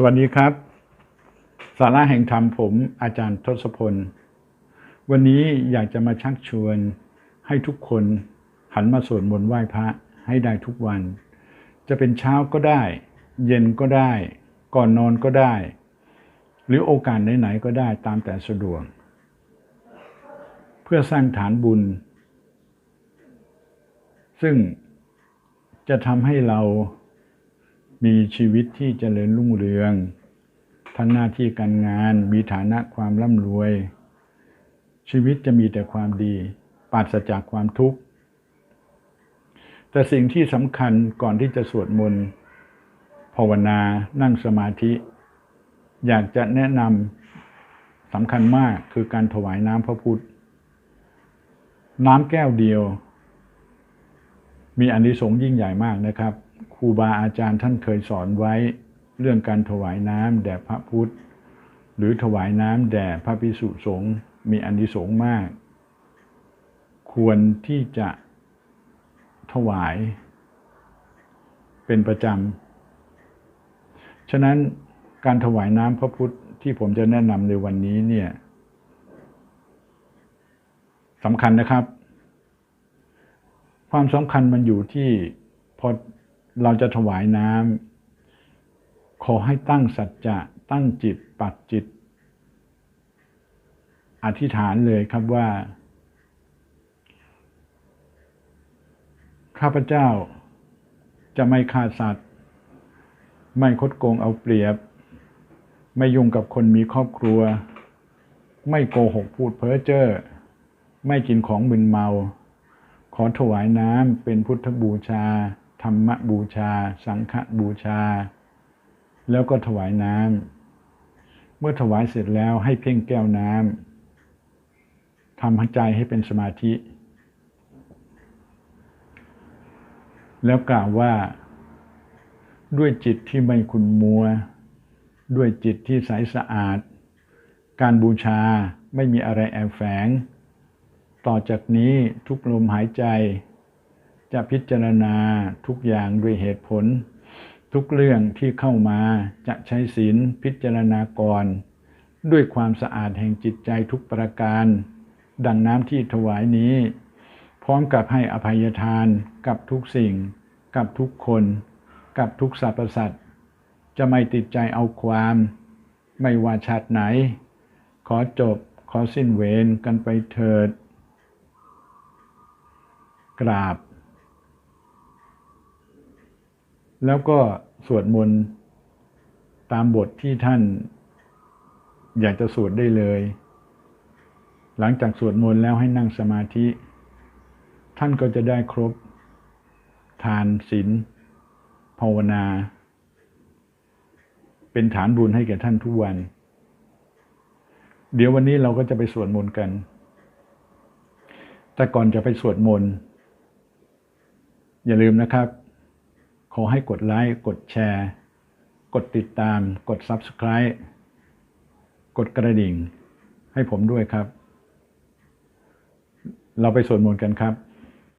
สวัสดีครับ สาระแห่งธรรมผมอาจารย์ทศพล วันนี้อยากจะมาชักชวนให้ทุกคนหันมาสวดมนต์ไหว้พระให้ได้ทุกวัน จะเป็นเช้าก็ได้ เย็นก็ได้ ก่อนนอนก็ได้ หรือโอกาสไหนๆก็ได้ตามแต่สะดวก เพื่อสร้างฐานบุญ ซึ่งจะทำให้เรา มีชีวิตที่เจริญรุ่งเรือง ทั้งหน้าที่การงานมีฐานะความร่ำรวย ชีวิตจะมีแต่ความดีปราศจากความทุกข์ แต่สิ่งที่สำคัญก่อนที่จะสวดมนต์ภาวนานั่งสมาธิ อยากจะแนะนำสำคัญมากคือการถวายน้ำพระพุทธ น้ำแก้วเดียว มีอานิสงส์ยิ่งใหญ่มากนะครับ ครูบาอาจารย์ท่านเคยสอนไว้เรื่องการถวายน้ำแด่พระพุทธ หรือถวายน้ำแด่พระภิกษุสงฆ์มีอานิสงส์มาก ควรที่จะถวาย เป็นประจำ ฉะนั้นการถวายน้ำพระพุทธที่ผมจะแนะนำในวันนี้เนี่ยสำคัญนะครับ ความสำคัญมันอยู่ที่พอ เราจะถวายน้ำขอให้ตั้งสัจจะ ตั้งจิต ปักจิต อธิษฐานเลยครับว่า ข้าพเจ้าจะไม่ฆ่าสัตว์ ไม่คดโกงเอาเปรียบ ไม่ยุ่งกับคนมีครอบครัว ไม่โกหกพูดเพ้อเจ้อไม่กินของมึนเมา ขอถวายน้ำเป็นพุทธบูชา ธรรมบูชา สังฆบูชา แล้วก็ถวายน้ำเมื่อถวายเสร็จแล้วให้เพ่งแก้วน้ำทำใจให้เป็นสมาธิ แล้วกล่าวว่าด้วยจิตที่ไม่ขุนมัว ด้วยจิตที่ใสสะอาด การบูชาไม่มีอะไรแอบแฝง ต่อจากนี้ทุกลมหายใจ จะพิจารณาทุกอย่างด้วยเหตุผล ทุกเรื่องที่เข้ามาจะใช้ศีลพิจารณาก่อน ด้วยความสะอาดแห่งจิตใจทุกประการ ดังน้ำที่ถวายนี้ พร้อมกับให้อภัยทานกับทุกสิ่ง กับทุกคน กับทุกสรรพสัตว์จะไม่ติดใจเอาความ ไม่ว่าชาติไหน ขอจบขอสิ้นเวรกันไปเถิด กราบ แล้วก็สวดมนต์ตามบทที่ท่านอยากจะสวดได้เลย หลังจากสวดมนต์แล้วให้นั่งสมาธิ ท่านก็จะได้ครบ ทานศีลภาวนา เป็นฐานบุญให้แก่ท่านทุกวัน เดี๋ยววันนี้เราก็จะไปสวดมนต์กัน แต่ก่อนจะไปสวดมนต์อย่าลืมนะครับ ขอให้กดไลค์ กดแชร์ กดติดตาม กด Subscribe กดกระดิ่ง ให้ผมด้วยครับ เราไปสวดมนต์กันครับ